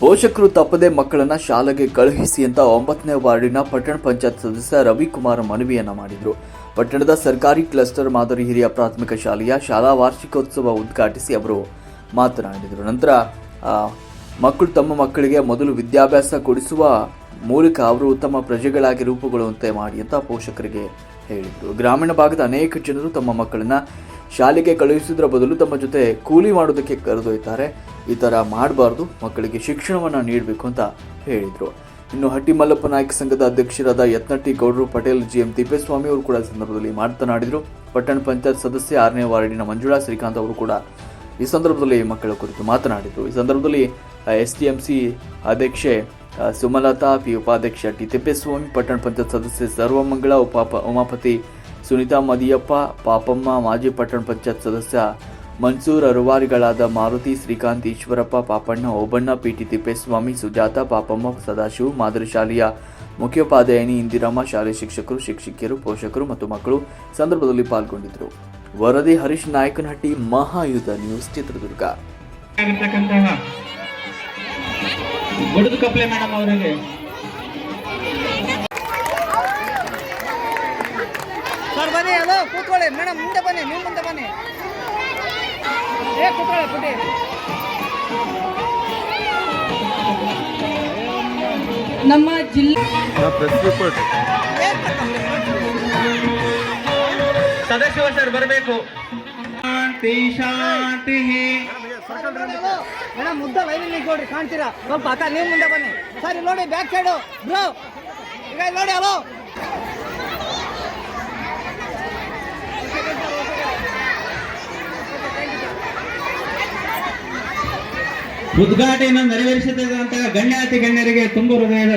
ಪೋಷಕರು ತಪ್ಪದೆ ಮಕ್ಕಳನ್ನ ಶಾಲೆಗೆ ಕಳುಹಿಸಿ ಅಂತ ಒಂಬತ್ತನೇ ವಾರ್ಡಿನ ಪಟ್ಟಣ ಪಂಚಾಯತ್ ಸದಸ್ಯ ರವಿಕುಮಾರ್ ಮನವಿಯನ್ನ ಮಾಡಿದರು. ಪಟ್ಟಣದ ಸರ್ಕಾರಿ ಕ್ಲಸ್ಟರ್ ಮಾದರಿ ಹಿರಿಯ ಪ್ರಾಥಮಿಕ ಶಾಲೆಯ ಶಾಲಾ ವಾರ್ಷಿಕೋತ್ಸವ ಉದ್ಘಾಟಿಸಿ ಅವರು ಮಾತನಾಡಿದರು. ನಂತರ ಮಕ್ಕಳು ತಮ್ಮ ಮಕ್ಕಳಿಗೆ ಮೊದಲು ವಿದ್ಯಾಭ್ಯಾಸ ಕೊಡಿಸುವ ಮೂಲಕ ಅವರು ಉತ್ತಮ ಪ್ರಜೆಗಳಾಗಿ ರೂಪುಗೊಳ್ಳುವಂತೆ ಮಾಡಿ ಅಂತ ಪೋಷಕರಿಗೆ ಹೇಳಿದರು. ಗ್ರಾಮೀಣ ಭಾಗದ ಅನೇಕ ಜನರು ತಮ್ಮ ಮಕ್ಕಳನ್ನ ಶಾಲೆಗೆ ಕಳುಹಿಸುವುದರ ಬದಲು ತಮ್ಮ ಜೊತೆ ಕೂಲಿ ಮಾಡೋದಕ್ಕೆ ಕರೆದೊಯ್ತಾರೆ ಈ ಥರ ಮಾಡಬಾರ್ದು, ಮಕ್ಕಳಿಗೆ ಶಿಕ್ಷಣವನ್ನು ನೀಡಬೇಕು ಅಂತ ಹೇಳಿದರು. ಇನ್ನು ಹಟ್ಟಿ ಮಲ್ಲಪ್ಪ ನಾಯಕ ಸಂಘದ ಅಧ್ಯಕ್ಷರಾದ ಯತ್ನಟ್ಟಿ ಗೌಡರು ಪಟೇಲ್ ಜಿ ಎಂ ತಿಪ್ಪೇಸ್ವಾಮಿ ಅವರು ಕೂಡ ಸಂದರ್ಭದಲ್ಲಿ ಮಾತನಾಡಿದರು. ಪಟ್ಟಣ ಪಂಚಾಯತ್ ಸದಸ್ಯ ಆರನೇ ವಾರ್ಡಿನ ಮಂಜುಳಾ ಶ್ರೀಕಾಂತ್ ಅವರು ಕೂಡ ಈ ಸಂದರ್ಭದಲ್ಲಿ ಮಕ್ಕಳ ಕುರಿತು ಮಾತನಾಡಿದರು. ಈ ಸಂದರ್ಭದಲ್ಲಿ ಎಸ್ ಟಿ ಎಂ ಸಿ ಅಧ್ಯಕ್ಷೆ ಸುಮಲತಾ, ಪಿ ಉಪಾಧ್ಯಕ್ಷ ಟಿ ತಿಪ್ಪೇಸ್ವಾಮಿ, ಪಟ್ಟಣ ಪಂಚಾಯತ್ ಸದಸ್ಯ ಸರ್ವಮಂಗಳ ಉಪಾಪ ಉಮಾಪತಿ ಸುನೀತಾ ಮದಿಯಪ್ಪ, ಪಾಪಮ್ಮ, ಮಾಜಿ ಪಟ್ಟಣ ಪಂಚಾಯತ್ ಸದಸ್ಯ ಮನ್ಸೂರ್ ಅರುವಾರಿಗಳಾದ ಮಾರುತಿ ಶ್ರೀಕಾಂತ್, ಈಶ್ವರಪ್ಪ ಪಾಪಣ್ಣ, ಓಬಣ್ಣ, ಪಿಟಿ ತಿಪ್ಪೇಸ್ವಾಮಿ ಸುಜಾತ, ಪಾಪಮ್ಮ, ಸದಾಶಿವ್ ಮಾದರಿ ಶಾಲೆಯ ಮುಖ್ಯೋಪಾಧ್ಯಾಯಿನಿ ಇಂದಿರಮ್ಮ, ಶಾಲೆ ಶಿಕ್ಷಕರು, ಶಿಕ್ಷಕಿಯರು, ಪೋಷಕರು ಮತ್ತು ಮಕ್ಕಳು ಸಂದರ್ಭದಲ್ಲಿ ಪಾಲ್ಗೊಂಡಿದ್ದರು. ವರದಿ ಹರೀಶ್ ನಾಯಕನಹಟ್ಟಿ, ಮಹಾಯುಧ ನ್ಯೂಸ್, ಚಿತ್ರದುರ್ಗ. ಮೇಡಮ್, ಮುಂದೆ ಬನ್ನಿ, ನೀವು ಮುಂದೆ ಬನ್ನಿ. ಏ ಕೂತ್ಕೊಳ್ಳಿ ಪುಟಿ ನಮ್ಮ ಜಿಲ್ಲೆ ಸದಸ್ಯರು ಸರ್ ಬರಬೇಕು. ಶಾಂತಿ ಶಾಂತಿ. ಮೇಡಮ್ ಮುದ್ದ ಲೈನಲ್ಲಿ ನೋಡ್ರಿ ಕಾಣ್ತೀರಾ? ಸ್ವಲ್ಪ ಅಕ್ಕ ನೀವು ಮುಂದೆ ಬನ್ನಿ. ಸರ್ ನೋಡಿ ಬ್ಯಾಕ್ ಸೈಡು ಬ್ರೋ ಈಗ ನೋಡಿ ಹಲೋ ಉದ್ಘಾಟನೆಯನ್ನು ನೆರವೇರಿಸುತ್ತಿರುವಂತಹ ಗಣ್ಯಾತಿ ಗಣ್ಯರಿಗೆ ತುಂಬ ಹೃದಯದ